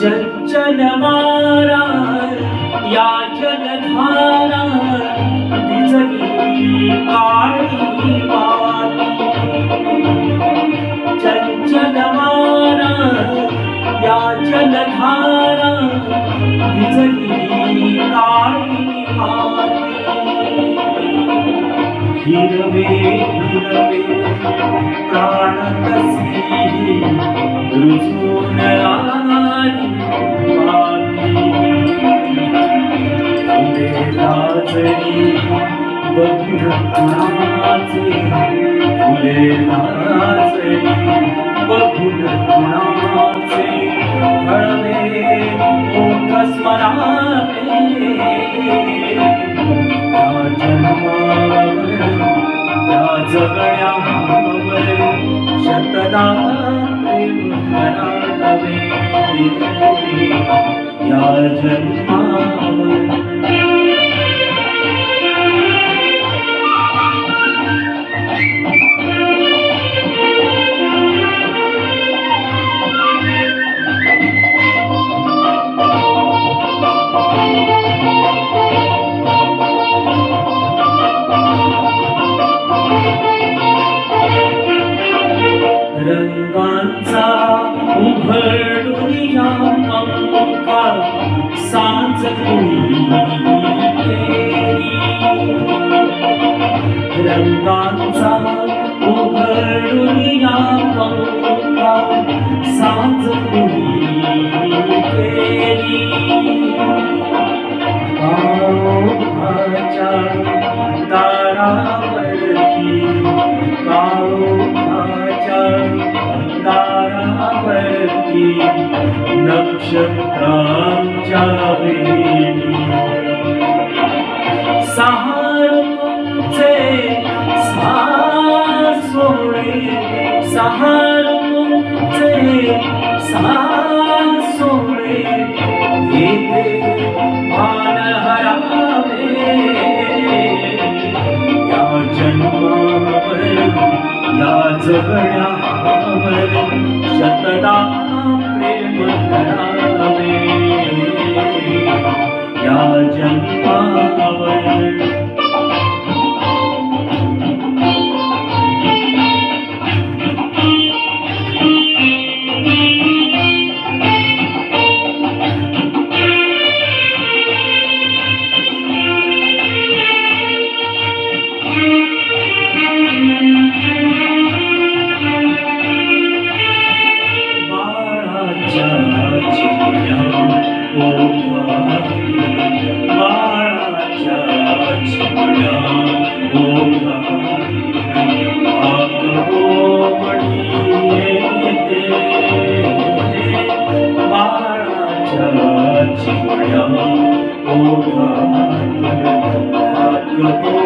चंचल मारा या जलधारा भिजली काळी माती चंचल वारा या जलधारा भिजली काळी माती हिरवे हिरवे प्राण कसी रुजून आला जगण्या शतदा प्रेम करा या जन्मावर रंगांचा 감사 오늘이 야광과 사슴이 되리 की नक्षत्रांच्या वेळी सहार तुमचे सहा सोळे सहार तुमचे सहा सोळे येते मान हरावे। या जन्मावर या जगण्या जन्मा जम्पा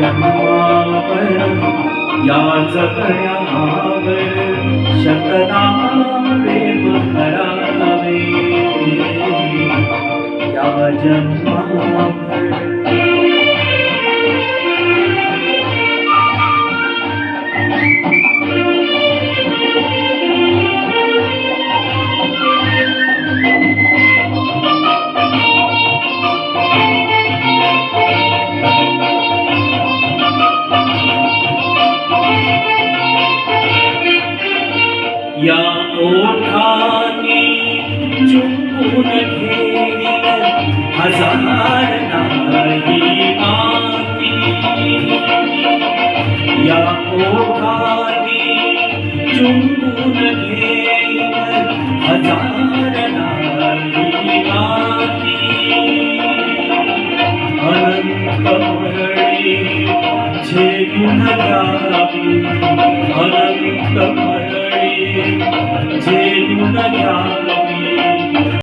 जन्मावर या जगण्यावर शतदा करावे या जन्मावर या ओठाने चुंबून घेईल हजार नाही माती या ओठाने चुंबून घेईल हजार नाही माती अनंत मरणी झेलून घ्यावी अनंत చేయుట జ్ఞానం